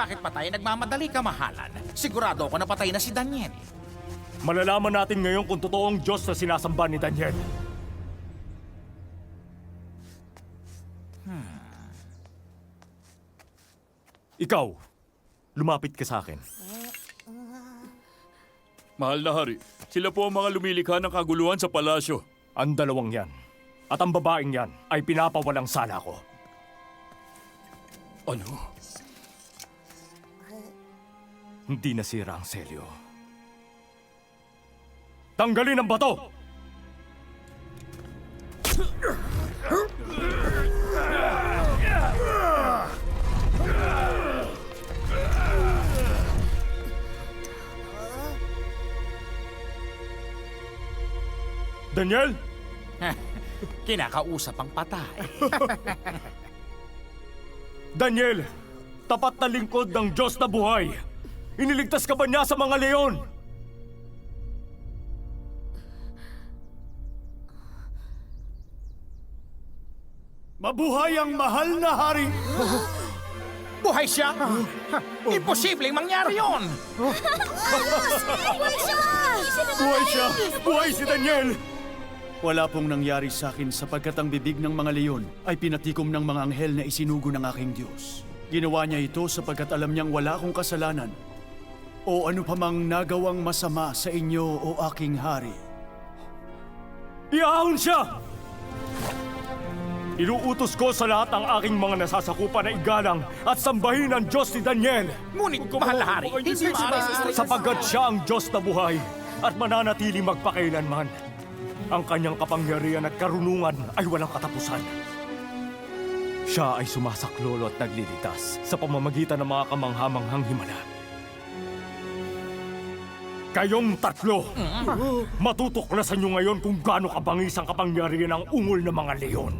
bakit pa tayo nagmamadali kamahalan? Sigurado ako na patay na si Daniel. Malalaman natin ngayon kung totoong Diyos na sinasamba ni Daniel. Ikaw, lumapit ka sa akin. Mahal na hari, sila po ang mga lumilikha ng kaguluhan sa palasyo. Ang dalawang yan at ang babaeng yan ay pinapawalang sala ko. Ano? Hindi nasira ang selyo. Tanggalin ang bato! Daniel! Kinakausap ang patay. Daniel! Tapat na lingkod ng Diyos na buhay! Iniligtas ka ba niya sa mga leon? Mabuhay ang mahal na hari! Buhay siya! Imposibleng mangyari yon! Buhay siya! Buhay si Daniel! Wala pong nangyari sa akin sapagkat ang bibig ng mga leon ay pinatikom ng mga anghel na isinugo ng aking Diyos. Ginawa niya ito sapagkat alam niyang wala akong kasalanan o ano pa mang nagawang masama sa inyo o aking hari. Iahon siya! Inuutos ko sa lahat ng aking mga nasasakupan na igalang at sambahin ang Diyos ni Daniel Ngunit, mahal na hari, hindi maaari sapagkat siya ang Diyos na buhay at mananatili magpakailanman. Ang kanyang kapangyarihan at karunungan ay walang katapusan. Siya ay sumasaklolo at nagliligtas sa pamamagitan ng mga kamanghamanghang himala. Kayong tatlo, matutuklasan niyo ngayon kung gaano kabangis ang kapangyarihan ng ungol ng mga leon.